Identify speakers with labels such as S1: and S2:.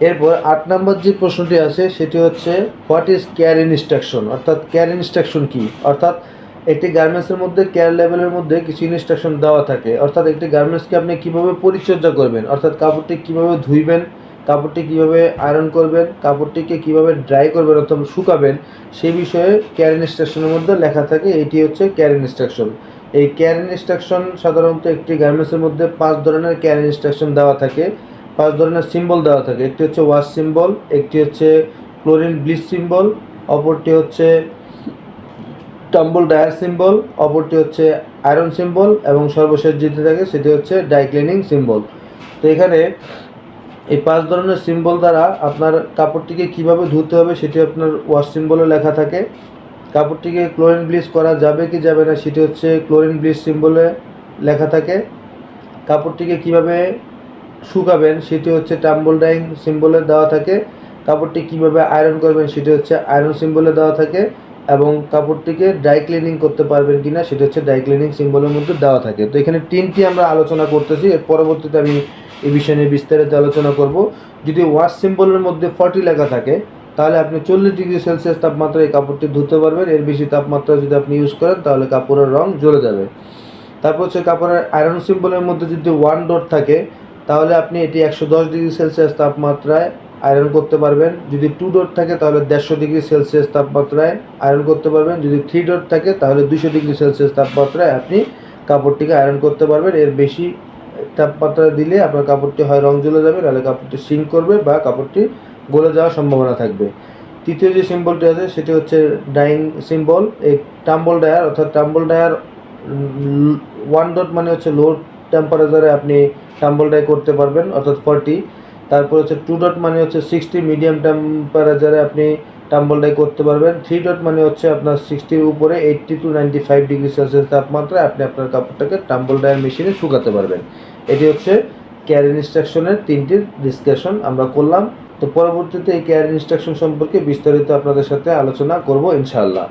S1: এরপর আট নম্বর যে প্রশ্নটি আছে, সেটি হচ্ছে হোয়াট ইজ কেয়ার ইনস্ট্রাকশন অর্থাৎ কেয়ার ইনস্ট্রাকশন কি? অর্থাৎ একটি গার্মেন্টসের মধ্যে কেয়ার লেভেলের মধ্যে কিছু ইনস্ট্রাকশন দেওয়া থাকে। অর্থাৎ একটি গার্মেন্টসকে আপনি কীভাবে পরিচর্যা করবেন? অর্থাৎ কাপড়টি কীভাবে ধুইবেন? কাপড়টি কীভাবে আয়রন করবেন? কাপড়টিকে কীভাবে ড্রাই করবেন? অর্থাৎ শুকাবেন? সেই বিষয়ে কেয়ার ইনস্ট্রাকশনের মধ্যে লেখা থাকে, এটি হচ্ছে কেয়ার ইনস্ট্রাকশন এই কেয়ার ইনস্ট্রাকশন সাধারণত একটি গার্মেন্টসের মধ্যে পাঁচ ধরনের কেয়ার ইনস্ট্রাকশন দেওয়া থাকে। পাঁচ ধরনের সিম্বল দেওয়া থাকে। একটি হচ্ছে ওয়াশ সিম্বল একটি হচ্ছে ক্লোরিন ব্লিচ সিম্বল অপরটি হচ্ছে টাম্বল ডায়ার সিম্বল অপরটি হচ্ছে আয়রন সিম্বল এবং সর্বশেষ যেটি থাকে সেটি হচ্ছে ডাইক্লিনিং সিম্বল তো এখানে এই পাঁচ ধরনের সিম্বল দ্বারা আপনার কাপড়টিকে কীভাবে ধুতে হবে সেটি আপনার ওয়াশ সিম্বলে লেখা থাকে। কাপড়টিকে ক্লোরিন ব্লিচ করা যাবে কি যাবে না সেটি হচ্ছে ক্লোরিন ব্লিচ সিম্বলে লেখা থাকে। কাপড়টিকে কীভাবে শুকাবেন, সেটি হচ্ছে টাম্বল ডাইং সিম্বলে দেওয়া থাকে। কাপড়টি কীভাবে আয়রন করবেন, সেটি হচ্ছে আয়রন সিম্বলে দেওয়া থাকে এবং কাপড়টিকে ড্রাই ক্লিনিং করতে পারবেন কিনা, সেটা হচ্ছে ড্রাই ক্লিনিং সিম্বলের মধ্যে দেওয়া থাকে। তো এখানে তিনটি আমরা আলোচনা করতেছি, এর পরবর্তীতে আমি এই বিষয় নিয়ে বিস্তারিত আলোচনা করব। যদি ওয়াশ সিম্বলের মধ্যে ফর্টি লেখা থাকে, তাহলে আপনি চল্লিশ ডিগ্রি সেলসিয়াস তাপমাত্রায় এই কাপড়টি ধুতে পারবেন। এর বেশি তাপমাত্রা যদি আপনি ইউজ করেন, তাহলে কাপড়ের রং জ্বলে যাবে। তারপর হচ্ছে কাপড়ের আয়রন সিম্বলের মধ্যে যদি ওয়ান ডট থাকে তাহলে আপনি এটি একশো দশ ডিগ্রি সেলসিয়াস তাপমাত্রায় আয়রন করতে পারবেন। যদি টু ডট থাকে, তাহলে দেড়শো ডিগ্রি সেলসিয়াস তাপমাত্রায় আয়রন করতে পারবেন। যদি থ্রি ডট থাকে, তাহলে দুশো ডিগ্রি সেলসিয়াস তাপমাত্রায় আপনি কাপড়টিকে আয়রন করতে পারবেন। এর বেশি তাপমাত্রা দিলে আপনার কাপড়টি হয় রং জ্বলে যাবে, নাহলে কাপড়টি সিঙ্ক করবে বা কাপড়টি গলে যাওয়ার সম্ভাবনা থাকবে। তৃতীয় যে সিম্বলটি আছে, সেটি হচ্ছে ডাইং সিম্বল এই টাম্বল ডায়ার অর্থাৎ টাম্বল ডায়ার ওয়ান ডট মানে হচ্ছে লো টেম্পারেচারে আপনি টাম্বল ডাই করতে পারবেন, অর্থাৎ ফর্টি তারপর হচ্ছে টু ডট মানে হচ্ছে সিক্সটি মিডিয়াম টেম্পারেচারে আপনি টাম্বল ডাই করতে পারবেন। থ্রি ডট মানে হচ্ছে আপনার সিক্সটির উপরে eighty to ninety five degree Celsius তাপমাত্রায় আপনি আপনার কাপড়টাকে টাম্বল ডায়ার মেশিনে শুকাতে পারবেন। এটি হচ্ছে কেয়ার ইনস্ট্রাকশনের তিনটির ডিসকাশন আমরা করলাম। তো পরবর্তীতে এই কেয়ার ইনস্ট্রাকশন সম্পর্কে বিস্তারিত আপনাদের সাথে আলোচনা করব ইনশাআল্লাহ।